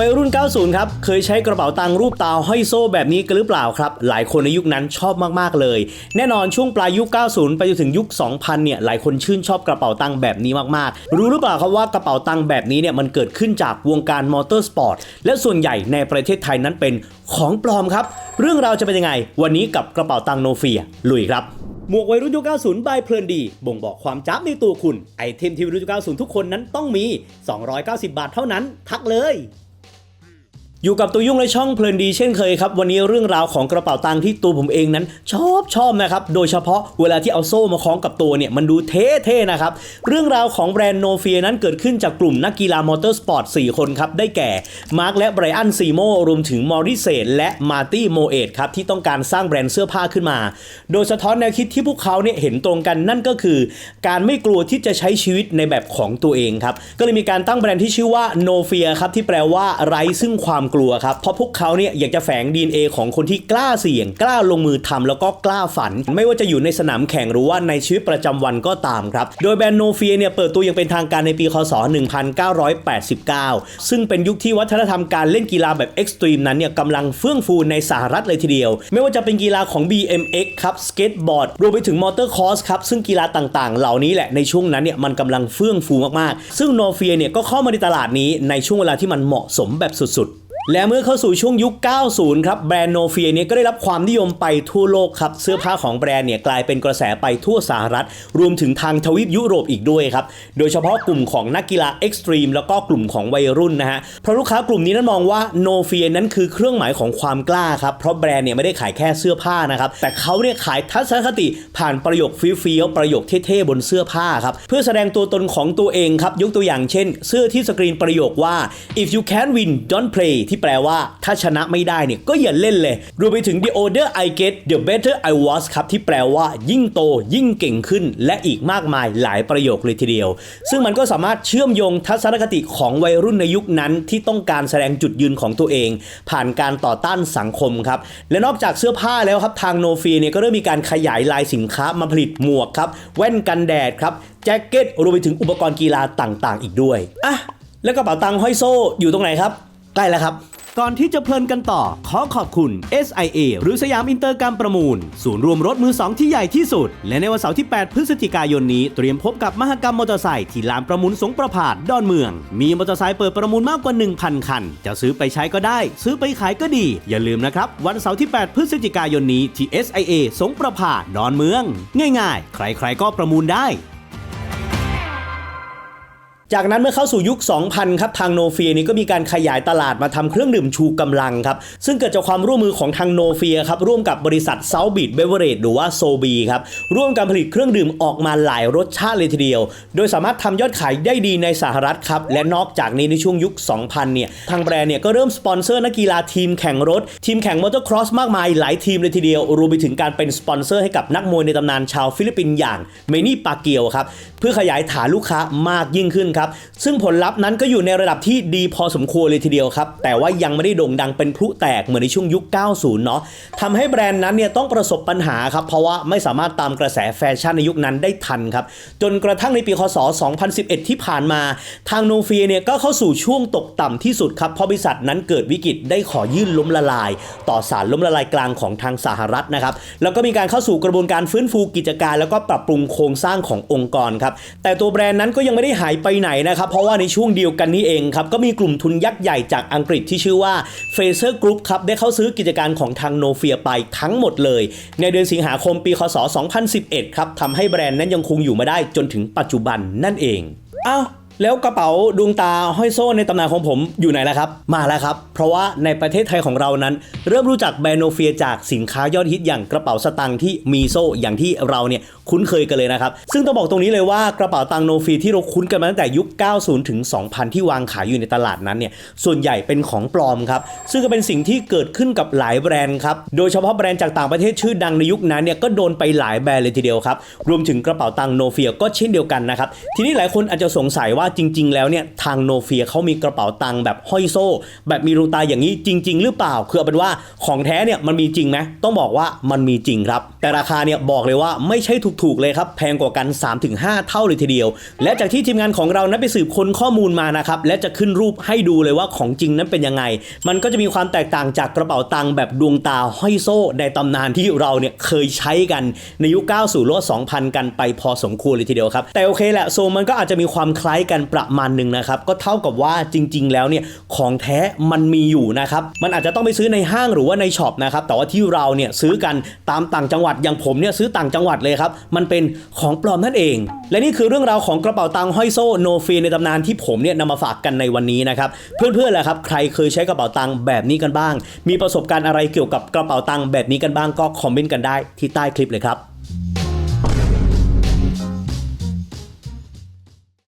วัยรุ่น 90 ครับ เคยใช้กระเป๋าตังรูปตาห้อยโซ่แบบนี้กันหรือเปล่าครับ หลายคนในยุคนั้นชอบมากๆเลย แน่นอนช่วงปลายยุค 90 ไปจนถึงยุค 2000 เนี่ย หลายคนชื่นชอบกระเป๋าตังค์แบบนี้มากๆ รู้หรือเปล่าครับว่ากระเป๋าตังค์แบบนี้เนี่ยมันเกิดขึ้นจากวงการมอเตอร์สปอร์ต และส่วนใหญ่ในประเทศไทยนั้นเป็นของปลอมครับ เรื่องราวจะเป็นยังไง วันนี้กับกระเป๋าตังค์โนเฟียลุยครับหมวกวัยรุ่นยุค 90 บายเพลินดี บ่งบอกความจ้าบในตัวคุณ ไอเทมที่วัยรุ่นยุค 90 ทุกคนนั้นต้องมี 290 บาทเท่านั้น ทักเลย อยู่กับตัวยุ่งในช่องเพลินดีเช่นเคยครับ วันนี้เรื่องราวของกระเป๋าตังค์ที่ตัวผมเองนั้น ชอบชอบนะครับ โดยเฉพาะเวลาที่เอาโซ่มาคล้องกับตัวเนี่ยมันดูเท่ๆนะครับ เรื่องราวของแบรนด์โนเฟียนั้นเกิดขึ้นจากกลุ่มนักกีฬามอเตอร์สปอร์ต4คนครับ ได้แก่ มาร์คและไบรอันซีโมรวมถึงมอริเซตและมาร์ตี้โมเอตครับ ที่ต้องการสร้างแบรนด์เสื้อผ้าขึ้นมา โดยสะท้อนแนวคิดที่พวกเขาเนี่ยเห็นตรงกันนั่นก็คือ การไม่กลัวที่จะใช้ชีวิตในแบบของตัวเองครับก็เลยมีการตั้งแบรนด์ที่ชื่อว่าโนเฟียครับที่แปลว่าไร้ซึ่งความกลัวครับ เพราะพวกเขาเนี่ยอยากจะแฝง DNA ของคนที่กล้าเสี่ยง กล้าลงมือทำแล้วก็กล้าฝัน ไม่ว่าจะอยู่ในสนามแข่งหรือว่าในชีวิตประจำวันก็ตามครับ โดยแบรนด์โนเฟียเนี่ยเปิดตัวอย่างเป็นทางการในปีคศ 1989 ซึ่งเป็นยุคที่วัฒนธรรมการเล่นกีฬาแบบเอ็กซ์ตรีมนั้นเนี่ยกำลังเฟื่องฟูในสหรัฐเลยทีเดียว ไม่ว่าจะเป็นกีฬาของ BMX ครับสเก็ตบอร์ดรวมไปถึงมอเตอร์คอร์สครับซึ่งกีฬาต่างๆ เหล่านี้แหละในช่วงนั้นเนี่ยมันกำลังเฟื่องฟูมากๆ ซึ่งโนเฟียเนี่ยก็เข้ามาในตลาดนี้ในช่วงเวลาที่มันเหมาะสมแบบสุดๆ และเมื่อเข้าสู่ช่วงยุค 90 ครับ แบรนด์โนเฟียเนี่ยก็ได้รับความนิยมไปทั่วโลกครับ เสื้อผ้าของแบรนด์เนี่ยกลายเป็นกระแสไปทั่วสหรัฐ รวมถึงทางทวีปยุโรปอีกด้วยครับ โดยเฉพาะกลุ่มของนักกีฬาเอ็กซ์ตรีมแล้วก็กลุ่มของวัยรุ่นนะฮะ เพราะลูกค้ากลุ่มนี้นั้นมองว่าโนเฟียนั้นคือเครื่องหมายของความกล้าครับ เพราะแบรนด์เนี่ยไม่ได้ขายแค่เสื้อผ้านะครับ แต่เขาเนี่ยขายทัศนคติผ่านประโยคฟิเฟี้ยวๆประโยคเท่ๆบนเสื้อผ้าครับ เพื่อแสดงตัวตนของตัวเองครับ ยกตัวอย่างเช่น เสื้อที่สกรีนประโยคว่า if you can't win don't play ที่แปลว่าถ้าชนะไม่ได้เนี่ยก็อย่าเล่นเลย รวมไปถึง the older I get the better I was ครับที่แปลว่ายิ่งโตยิ่งเก่งขึ้น และอีกมากมายหลายประโยคเลยทีเดียว ซึ่งมันก็สามารถเชื่อมโยงทัศนคติของวัยรุ่นในยุคนั้นที่ต้องการแสดงจุดยืนของตัวเอง ผ่านการต่อต้านสังคมครับ และนอกจากเสื้อผ้าแล้วครับทางโนฟีเนี่ยก็เริ่มมีการขยายลายสินค้ามาผลิตหมวกครับแว่นกันแดดครับแจ็คเก็ตรวมไปถึงอุปกรณ์กีฬาต่างๆ อีกด้วยอะแล้วกระเป๋าตังค์ห้อยโซ่อยู่ตรงไหนครับ ใกล้แล้วครับ ก่อนที่จะเพลินกันต่อ ขอขอบคุณ SIA หรือสยามอินเตอร์การประมูล ศูนย์รวมรถมือ2ที่ใหญ่ที่สุด และในวันเสาร์ที่ 8 พฤศจิกายนนี้ เตรียมพบกับมหกรรมมอเตอร์ไซค์ที่ลานประมูลสงประพาสดอนเมือง มีมอเตอร์ไซค์เปิดประมูลมากกว่า 1,000 คัน จะซื้อไปใช้ก็ได้ ซื้อไปขายก็ดี อย่าลืมนะครับ วันเสาร์ที่ 8 พฤศจิกายนนี้ที่ SIA สงประพาสดอนเมือง ง่าย ๆ ใครๆก็ประมูลได้ จากนั้นเมื่อเข้าสู่ยุค 2000 ครับทางโนเฟียนี้ก็มีการขยายตลาดมาทำเครื่องดื่มชูกำลังครับ ซึ่งเกิดจากความร่วมมือของทางโนเฟียครับ ร่วมกับบริษัทเซาบิดเบเวอร์เรจหรือว่าโซบีครับ ร่วมการผลิตเครื่องดื่มออกมาหลายรสชาติเลยทีเดียว โดยสามารถทำยอดขายได้ดีในสหรัฐครับ และนอกจากนี้ในช่วงยุค 2000 เนี่ย ทางแบรนด์เนี่ยก็เริ่มสปอนเซอร์นักกีฬาทีมแข่งรถ ทีมแข่งมอเตอร์ครอสมากมายหลายทีมเลยทีเดียวรวมไปถึงการเป็นสปอนเซอร์ให้กับนักมวยในตำนานชาวฟิลิปปินส์อย่างเมนี่ปาเกียวครับเพื่อขยายฐานลูกค้ามากยิ่งขึ้นครับซึ่งผลลัพธ์นั้นก็อยู่ในระดับที่ดีพอสมควรเลยทีเดียวครับ แต่ว่ายังไม่ได้โด่งดังเป็นพลุแตกเหมือนในช่วงยุค 90 เนาะทำให้แบรนด์นั้นเนี่ยต้องประสบปัญหาครับ เพราะว่าไม่สามารถตามกระแสแฟชั่นในยุคนั้นได้ทันครับ จนกระทั่งในปีคศ 2011 ที่ผ่านมา ทางโนเฟียเนี่ยก็เข้าสู่ช่วงตกต่ำที่สุดครับ เพราะบริษัทนั้นเกิดวิกฤตได้ขอยื่นล้มละลาย ต่อศาลล้มละลายกลางของทางสหรัฐนะครับ แล้วก็มีการเข้าสู่กระบวนการฟื้นฟูกิจการ แล้วก็ปรับปรุงโครงสร้างขององค์กรครับ แต่ตัวแบรนด์นั้นก็ยังไม่ได้หายไปไหนนะครับ เพราะว่าในช่วงเดียวกันนี้เองครับ ก็มีกลุ่มทุนยักษ์ใหญ่จากอังกฤษที่ชื่อว่า f a s e r Group ครับ ได้เข้าซื้อกิจการของทางโนเฟียไปทั้งหมดเลย ในเดือนสิงหาคมปีคศ 2011 ครับทำให้แบรนด์นั้นยังคงอยู่มาได้จนถึงปัจจุบันนั่นเองอ้าว แล้วกระเป๋าดวงตาห้อยโซ่ในตำนานของผมอยู่ไหนแล้วครับ มาแล้วครับ เพราะว่าในประเทศไทยของเรานั้น เริ่มรู้จักแบรนด์โนเฟียจากสินค้ายอดฮิตอย่างกระเป๋าสตางค์ที่มีโซ่อย่างที่เราเนี่ยคุ้นเคยกันเลยนะครับ ซึ่งต้องบอกตรงนี้เลยว่ากระเป๋าตังโนเฟียที่เราคุ้นกันมาตั้งแต่ยุค 90 ถึง 2000 ที่วางขายอยู่ในตลาดนั้นเนี่ยส่วนใหญ่เป็นของปลอมครับซึ่งก็เป็นสิ่งที่เกิดขึ้นกับหลายแบรนด์ครับโดยเฉพาะแบรนด์จากต่างประเทศชื่อดังในยุคนั้นเนี่ยก็โดนไปหลายแบรนด์เลยทีเดียวครับรวมถึงกระเป๋าตังโนเฟียก็เช่นเดียวกันนะครับทีนี้หลายคนอาจจะสงสัยว่าจริง ๆ แล้วเนี่ยทางโนเฟียเขามีกระเป๋าตังค์แบบห้อยโซ่ แบบมีดวงตาอย่างนี้จริง ๆ หรือเปล่าคือเอาเป็นว่าของแท้เนี่ยมันมีจริงไหมต้องบอกว่ามันมีจริงครับ แต่ราคาเนี่ยบอกเลยว่าไม่ใช่ถูกๆเลยครับ แพงกว่ากัน 3-5 เท่าเลยทีเดียว และจากที่ทีมงานของเรานั้นไปสืบค้นข้อมูลมานะครับและจะขึ้นรูปให้ดูเลยว่าของจริงนั้นเป็นยังไง มันก็จะมีความแตกต่างจากกระเป๋าตังค์แบบดวงตาห้อยโซ่ในตำนานที่เราเนี่ยเคยใช้กันในยุค 90หรือ2000 กันไปพอสมควรเลยทีเดียวครับแต่โอเคแหละโซมันก็อาจจะมีความคล้ายกันประมาณหนึ่งนะครับ ก็เท่ากับว่าจริง ๆ แล้วเนี่ยของแท้มันมีอยู่นะครับ มันอาจจะต้องไปซื้อในห้างหรือว่าในช็อปนะครับ แต่ว่าที่เราเนี่ยซื้อกันตามต่างจังหวัด อย่างผมเนี่ยซื้อต่างจังหวัดเลยครับ มันเป็นของปลอมนั่นเอง และนี่คือเรื่องราวของกระเป๋าตังค์ห้อยโซ่โนฟีในตำนานที่ผมเนี่ยนำมาฝากกันในวันนี้นะครับ เพื่อนๆแหละครับ ใครเคยใช้กระเป๋าตังค์แบบนี้กันบ้าง มีประสบการณ์อะไรเกี่ยวกับกระเป๋าตังค์แบบนี้กันบ้างก็คอมเมนต์กันได้ที่ใต้คลิปเลยครับ